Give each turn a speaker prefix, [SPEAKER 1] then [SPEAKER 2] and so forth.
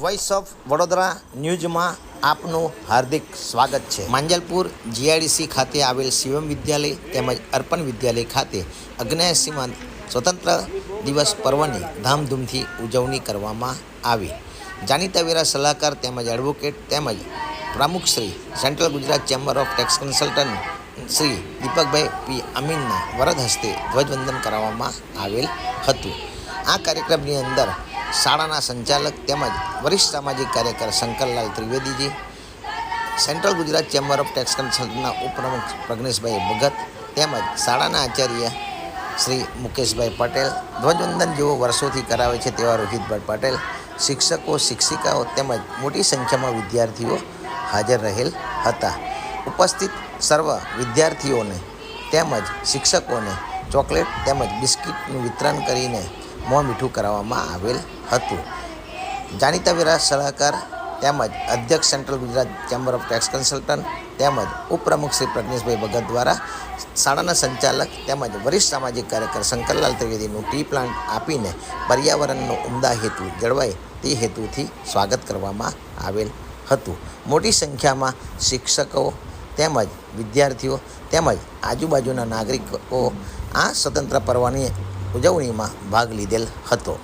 [SPEAKER 1] Voice of Vadodara ન્યૂઝમાં આપનું હાર્દિક સ્વાગત છે. માંજલપુર જીઆઈડીસી ખાતે આવેલ શિવમ વિદ્યાલય તેમજ અર્પણ વિદ્યાલય ખાતે અગ્નેયસીમાં સ્વતંત્ર દિવસ પર્વની ધામધૂમથી ઉજવણી કરવામાં આવી. જાણીતા વેરા સલાહકાર તેમજ એડવોકેટ તેમજ પ્રમુખ Shri central Gujarat chamber of tax consultant Shri Deepakbhai P અમીનના વરદ હસ્તે ધ્વજવંદન કરાવવામાં આવેલ હતું. આ કાર્યક્રમની અંદર શાળાના સંચાલક તેમજ વરિષ્ઠ સામાજિક કાર્યકર Shankarlal Trivediji, central Gujarat chamber of tax કન્સલ્ટના ઉપપ્રમુખ પ્રજ્ઞેશભાઈ ભગત તેમજ શાળાના આચાર્ય શ્રી મુકેશભાઈ પટેલ, ધ્વજવંદન જેવો વર્ષોથી કરાવે છે તેવા રોહિતભાઈ પટેલ, શિક્ષકો, શિક્ષિકાઓ તેમજ મોટી સંખ્યામાં વિદ્યાર્થીઓ હાજર રહેલ હતા. ઉપસ્થિત સર્વ વિદ્યાર્થીઓને તેમજ શિક્ષકોને ચોકલેટ તેમજ બિસ્કિટનું વિતરણ કરીને મોં મીઠું કરાવવામાં આવેલ હતું. જાણીતા વેરા સલાહકાર તેમજ અધ્યક્ષ central Gujarat chamber of tax consultant તેમજ ઉપપ્રમુખ શ્રી પ્રજ્ઞેશભાઈ ભગત દ્વારા શાળાના સંચાલક તેમજ વરિષ્ઠ સામાજિક કાર્યકર શંકરલાલ ત્રિવેદીનું ટી પ્લાન્ટ આપીને પર્યાવરણનો ઉમદા હેતુ જળવાય તે હેતુથી સ્વાગત કરવામાં આવેલ હતું. મોટી સંખ્યામાં શિક્ષકો તેમજ વિદ્યાર્થીઓ તેમજ આજુબાજુના નાગરિકો આ સ્વતંત્ર પર્વની ઉજવણીમાં ભાગ લીધેલ હતો.